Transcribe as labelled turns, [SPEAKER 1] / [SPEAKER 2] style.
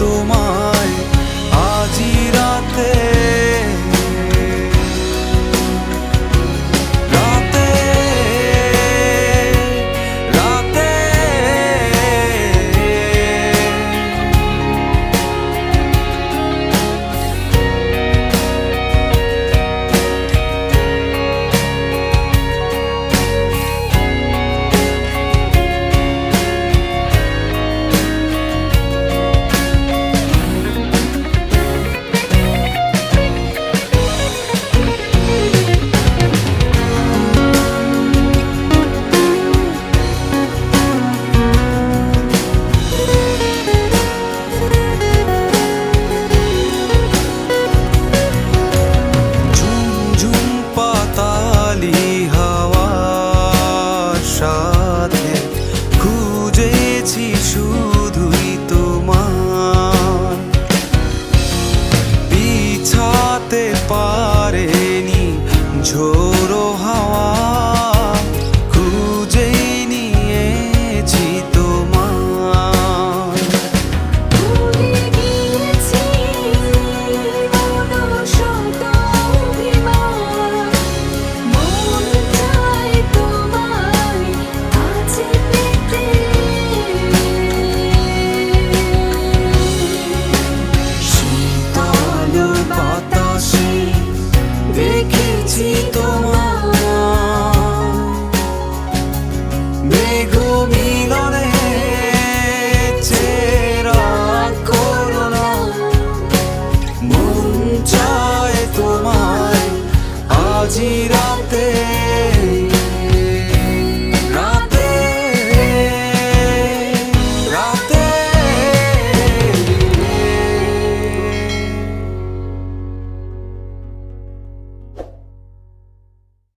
[SPEAKER 1] তোমায়। আজি রাতে